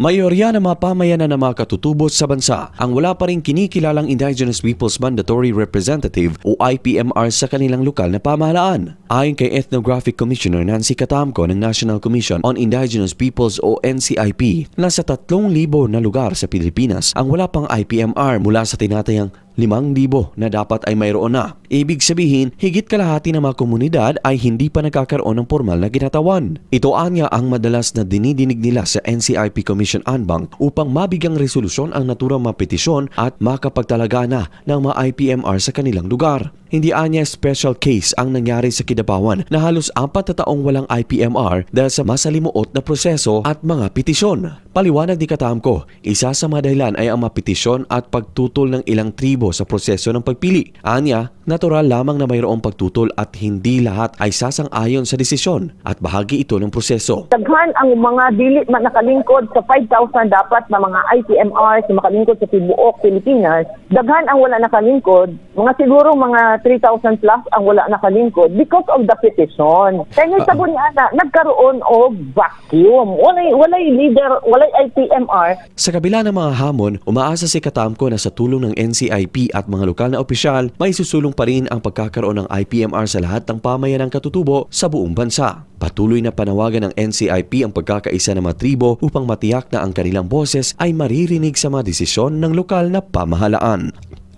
Mayorya ng mga pamayanan ng mga katutubos sa bansa ang wala pa rin kinikilalang Indigenous Peoples Mandatory Representative o IPMR sa kanilang lokal na pamahalaan. Ayon kay Ethnographic Commissioner Nancy Katamko ng National Commission on Indigenous Peoples o NCIP, nasa 3,000 na lugar sa Pilipinas ang wala pang IPMR mula sa tinatayang 5,000 na dapat ay mayroon na. Ibig sabihin, higit kalahati ng mga komunidad ay hindi pa nagkakaroon ng formal na ginatawan. Ito anya ang madalas na dinidinig nila sa NCIP Commission Anbang upang mabigyang resolusyon ang naturang mga petisyon at makapagtalaga na ng mga IPMR sa kanilang lugar. Hindi anya special case ang nangyari sa Kidapawan na halos apat na taong walang IPMR dahil sa masalimuot na proseso at mga petisyon. Paliwanag ni Katamko, isa sa mga dahilan ay ang mga petisyon at pagtutol ng ilang tribo sa proseso ng pagpili. Anya, natural lamang na mayroong pagtutol at hindi lahat ay sasang-ayon sa desisyon at bahagi ito ng proseso. Daghan ang mga dili nakalingkod sa 5,000 dapat na mga ICMR sa makalingkod sa tibuok Pilipinas. Daghan ang wala nakalingkod, mga siguro mga 3,000 plus ang wala nakalingkod because of the petition. Kaya uh, sabon niya na, nagkaroon og vacuum. Walay, walay leader, walay ICMR. Sa kabila ng mga hamon, umaasa si Katamko na sa tulong ng NCIP at mga lokal na opisyal, may susulong pa rin ang pagkakaroon ng IPMR sa lahat ng pamayanang katutubo sa buong bansa. Patuloy na panawagan ng NCIP ang pagkakaisa ng mga tribo upang matiyak na ang kanilang boses ay maririnig sa mga desisyon ng lokal na pamahalaan.